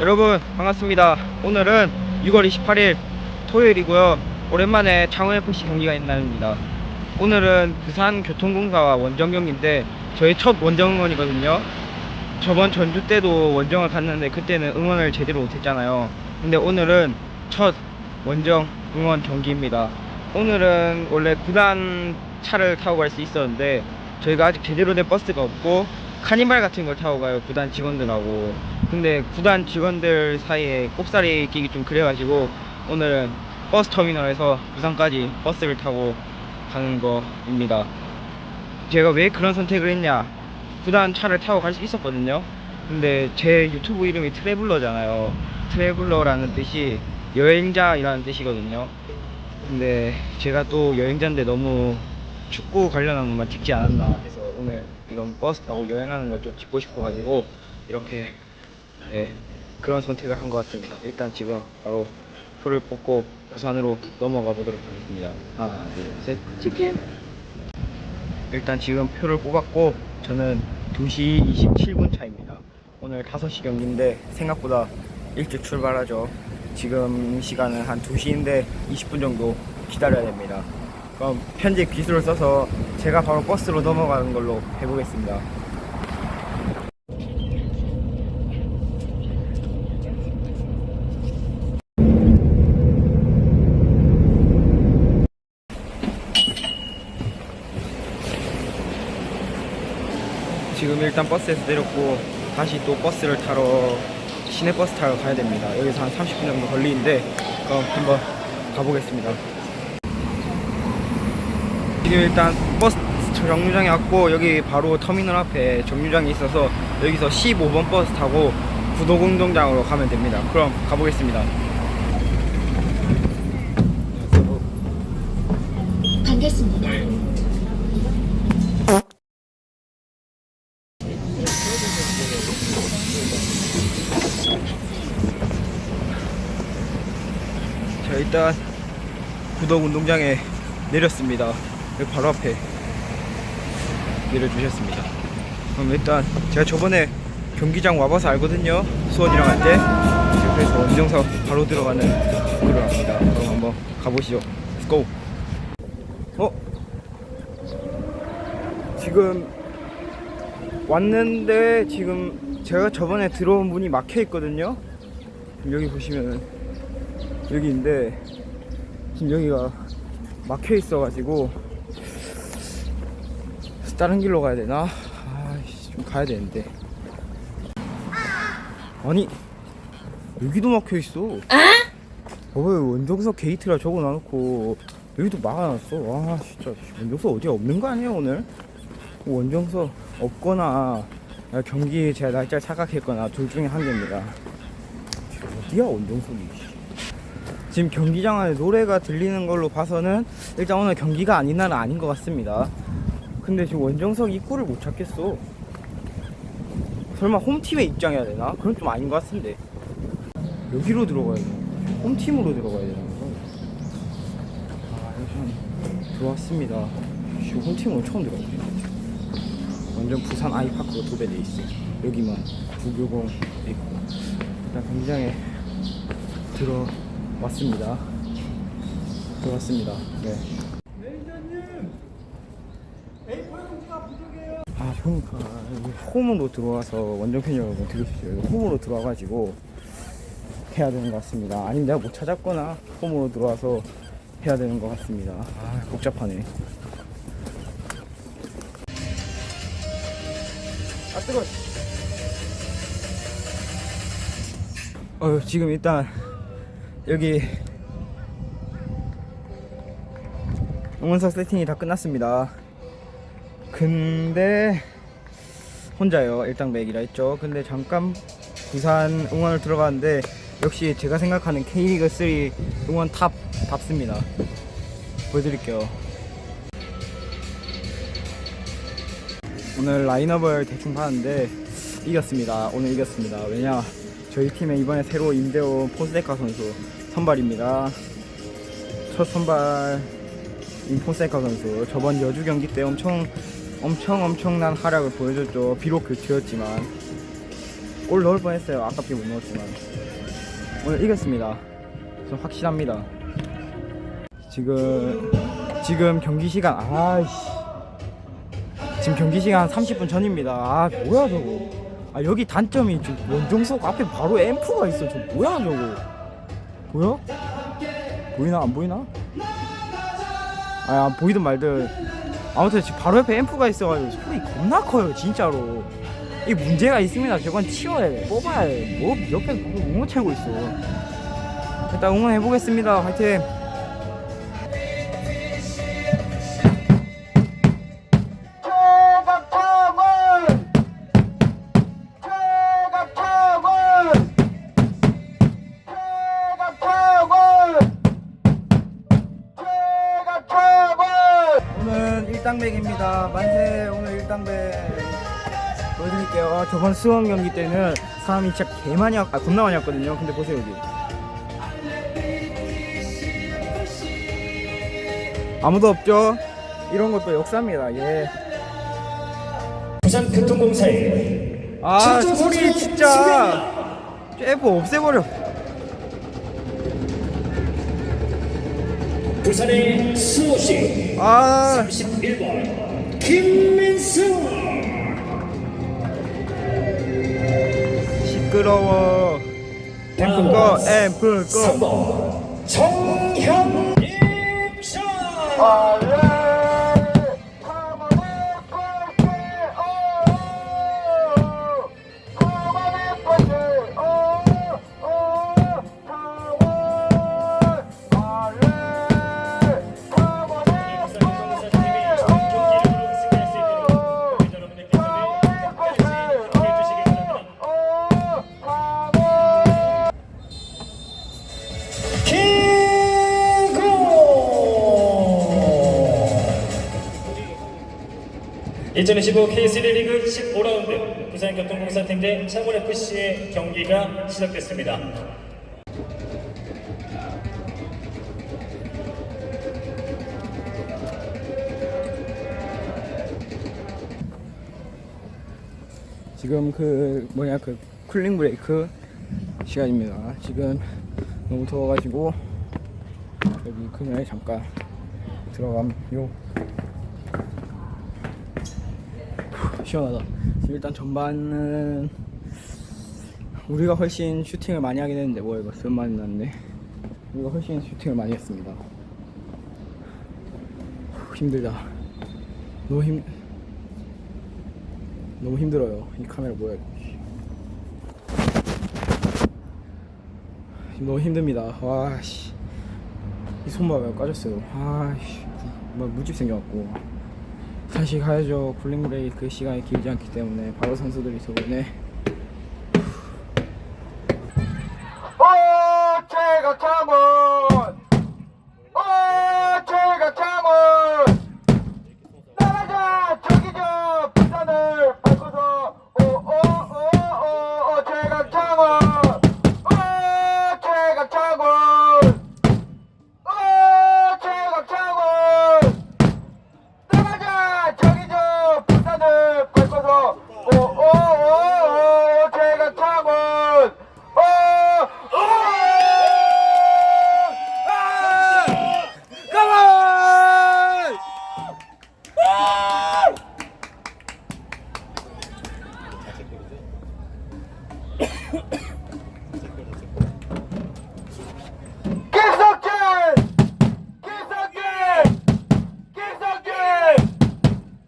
여러분 반갑습니다. 오늘은 6월 28일 토요일이고요. 오랜만에 창원FC 경기가 있는 날입니다. 오늘은 부산 교통공사와 원정 경기인데 저희 첫 원정 응원이거든요. 저번 전주 때도 원정을 갔는데 그때는 응원을 제대로 못했잖아요. 근데 오늘은 첫 원정 응원 경기입니다. 오늘은 원래 구단 차를 타고 갈 수 있었는데 저희가 아직 제대로 된 버스가 없고 카니발 같은 걸 타고 가요 구단 직원들하고 근데 구단 직원들 사이에 꼽사리 끼기 좀 그래가지고 오늘은 버스 터미널에서 부산까지 버스를 타고 가는 거입니다. 제가 왜 그런 선택을 했냐? 구단 차를 타고 갈 수 있었거든요. 근데 제 유튜브 이름이 트래블러잖아요. 트래블러라는 뜻이 여행자이라는 뜻이거든요. 근데 제가 또 여행자인데 너무 축구 관련한 것만 찍지 않았나 해서 오늘 이런 버스 타고 여행하는 걸 좀 찍고 싶어가지고 이렇게 네, 그런 선택을 한 것 같습니다. 일단 지금 바로 표를 뽑고 부산으로 넘어가 보도록 하겠습니다. 하나, 둘, 셋, 치킨! 일단 지금 표를 뽑았고 저는 2시 27분 차입니다. 오늘 5시 경기인데 생각보다 일찍 출발하죠. 지금 시간은 한 2시인데 20분 정도 기다려야 됩니다. 그럼 편집 기술을 써서 제가 바로 버스로 넘어가는 걸로 해보겠습니다. 일단 버스에서 내렸고 다시 또 버스를 타러 시내 버스 타러 가야 됩니다. 여기서 한 30분 정도 걸리는데 그럼 한번 가보겠습니다. 지금 일단 버스 정류장에 왔고 여기 바로 터미널 앞에 정류장이 있어서 여기서 15번 버스 타고 구도공동장으로 가면 됩니다. 그럼 가보겠습니다. 일단 구덕 운동장에 내렸습니다. 여기 바로 앞에 내려주셨습니다. 그럼 일단 제가 저번에 경기장 와봐서 알거든요. 수원이랑 할 때. 그래서 원정석 바로 들어가는 그로 합니다. 그럼 한번 가보시죠. Go. 어? 지금 왔는데 지금 제가 저번에 들어온 문이 막혀 있거든요. 여기 보시면은 여기인데 지금 여기가 막혀 있어가지고 다른 길로 가야 되나? 아이씨 좀 가야 되는데. 아니 여기도 막혀 있어. 어, 왜 원정석 게이트라 적어 놔놓고 여기도 막아놨어? 와 진짜 원정석 어디 없는 거 아니에요 오늘? 원정석 없거나 경기 제가 날짜 착각했거나 둘 중에 한 개입니다. 어디야 원정석이 지금 경기장 안에 노래가 들리는 걸로 봐서는 일단 오늘 경기가 아닌 날은 아닌 것 같습니다. 근데 지금 원정석 입구를 못 찾겠어. 설마 홈팀에 입장해야 되나? 그건 좀 아닌 것 같은데. 여기로 들어가야 돼. 홈팀으로 들어가야 되나? 아, 여기 들어왔습니다. 지금 홈팀으로 처음 들어가네. 완전 부산 아이파크가 도배돼 있어. 여기만 구교공 있고. 일단 경기장에 들어 왔습니다. 들어왔습니다. 네. 아, 그러니까 여기 홈으로 들어와서 원정 팬 여러분 들으십시오. 홈으로 들어와가지고 해야 되는 것 같습니다. 아니면 내가 못 찾았거나 홈으로 들어와서 해야 되는 것 같습니다. 아, 복잡하네. 아, 뜨거. 어, 지금 일단 여기 응원석 세팅이 다 끝났습니다. 근데 혼자요. 일당 맥이라 했죠. 근데 잠깐 부산 응원을 들어갔는데 역시 제가 생각하는 K리그 3 응원 탑 답습니다. 보여드릴게요. 오늘 라인업을 대충 봤는데 이겼습니다. 오늘 이겼습니다. 왜냐 저희 팀에 이번에 새로 임대온 포스데카 선수 선발입니다. 첫 선발 인 포스데카 선수 저번 여주 경기 때 엄청 엄청 엄청난 활약을 보여줬죠. 비록 교체였지만 골 넣을 뻔했어요. 아깝게 못 넣었지만 오늘 이겼습니다. 좀 확실합니다. 지금 지금 경기 시간 아이씨 지금 경기 시간 30분 전입니다. 아 뭐야 저거? 아 여기 단점이 저 원정석 앞에 바로 앰프가 있어. 저 뭐야 저거? 보여? 보이나 안 보이나? 아안 보이든 말든 아무튼 지금 바로 옆에 앰프가 있어가지고 소리 겁나 커요 진짜로. 이 문제가 있습니다. 저건 치워야 돼. 뽑아야 돼. 뭐 옆에 못 채고 있어. 일단 응원해 보겠습니다. 화이팅. 일당백입니다. 만세 오늘 일당백 보여드릴게요. 아, 저번 수원 경기 때는 사람이 진짜 개 많이 왔, 아 겁나 많이 왔거든요. 근데 보세요 여기. 아무도 없죠? 이런 것도 역사입니다. 예. 부산교통공사의 아 소리 진짜 셰프 없애버려 부산의 수호시 아. 31번. 김민수. 시끄러워. 앰플 꺼 앰플 꺼 3번. 정현입션 (2025) K3 리그 15라운드 부산교통공사팀 대 창원FC의 경기가 시작됐습니다. 지금 그 뭐냐 그 쿨링 브레이크 시간입니다 지금 너무 더워가지고 여기 그늘에 잠깐 들어감요 후, 시원하다 지금 일단 전반은 우리가 훨씬 슈팅을 많이 하긴 했는데 뭐야 이거 몇 많이 났네 우리가 훨씬 슈팅을 많이 했습니다 후, 힘들다 너무 힘 너무 힘들어요. 이 카메라 뭐야. 너무 힘듭니다. 와 씨. 이 손만 까졌어요. 아 씨. 뭐 무집 생겨갖고. 다시 가야죠. 쿨링 브레이크 시간이 길지 않기 때문에 바로 선수들이 저번에 김석진! 김석진! 김석진!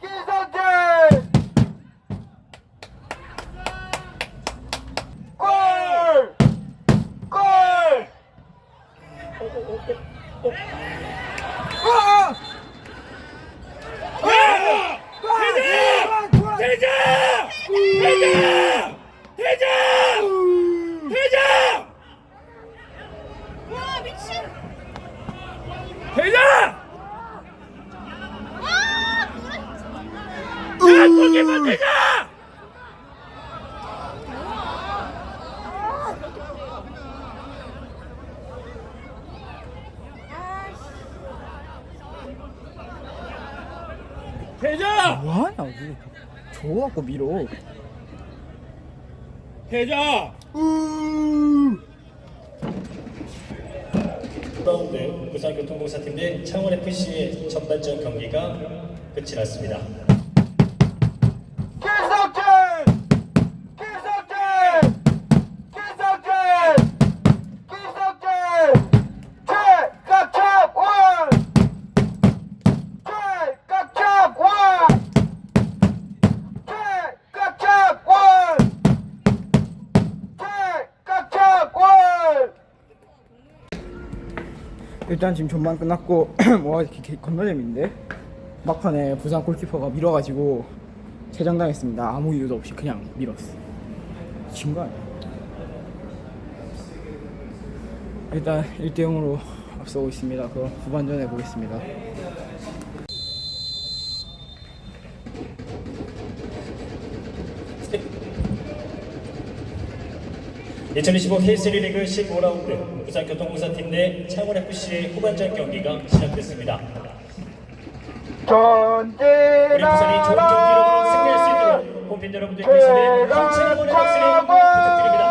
김석진! 골! 골! 아! 대장! 대장! 대장! 대장! 대장! 와 미친! 대장! 와 노래 야, 저기만 대장! 대장! 뭐하냐, 왜. 줘갖고 밀어. 해자. 5라운드 부산교통공사팀 대 창원FC의 전반전 경기가 끝이 났습니다. 일단 지금 전반 끝났고 와 이렇게 재밌는데? 막판에 부산 골키퍼가 밀어가지고 퇴장당했습니다. 아무 이유도 없이 그냥 밀었어. 진 거 아니야? 일단 1대0으로 앞서고 있습니다. 그럼 후반전에 보겠습니다 2025 K3 리그 15라운드 부산교통공사팀 대 창원FC의 후반전 경기가 시작됐습니다. 우리 부산이 좋은 경기력으로 승리할 수 있도록 홈팬 여러분들께서는 힘찬 응원의 박수를 부탁드립니다.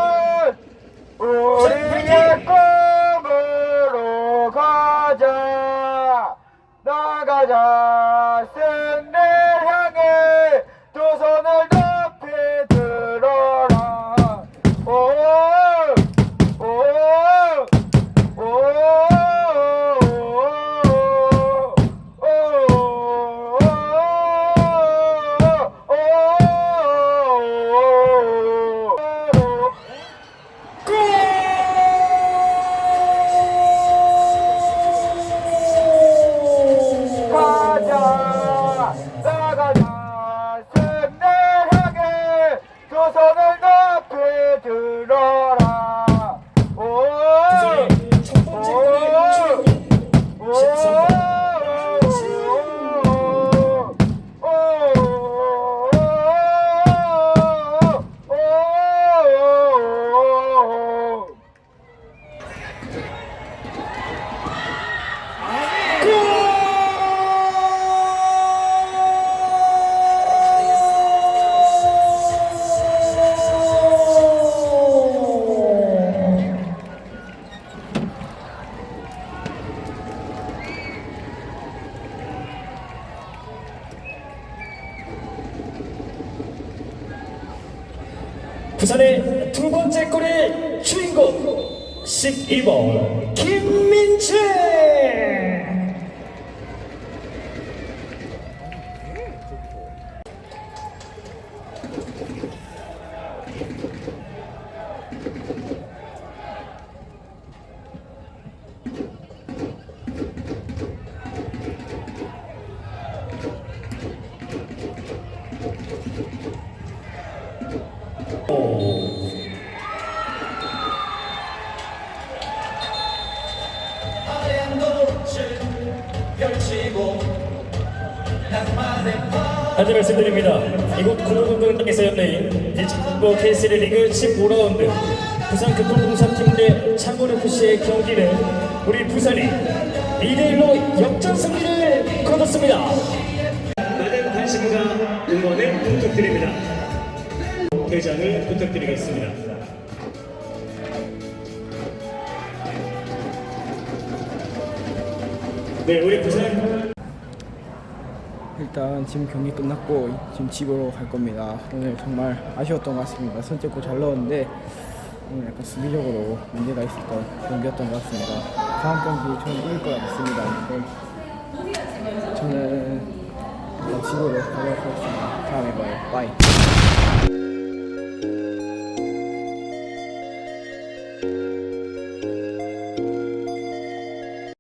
부산의 두 번째 골의 주인공 12번 김민재 구로동강당에서 열린 2019 K3 리그 15라운드 부산 교통공사팀 대 창원FC의 경기는 우리 부산이 2대1로 역전 승리를 거뒀습니다. 많은 관심과 응원을 부탁드립니다. 대장을 부탁드리겠습니다. 네, 우리 부산 일단 지금 경기 끝났고 지금 집으로 갈 겁니다. 오늘 정말 아쉬웠던 것 같습니다. 선제골 잘 넣었는데 오늘 약간 수비적으로 문제가 있었던 경기였던 것 같습니다. 다음 경기 저는 이길 것 같습니다. 저는 집으로 가도록 하겠습니다. 다음에 봐요. 빠이.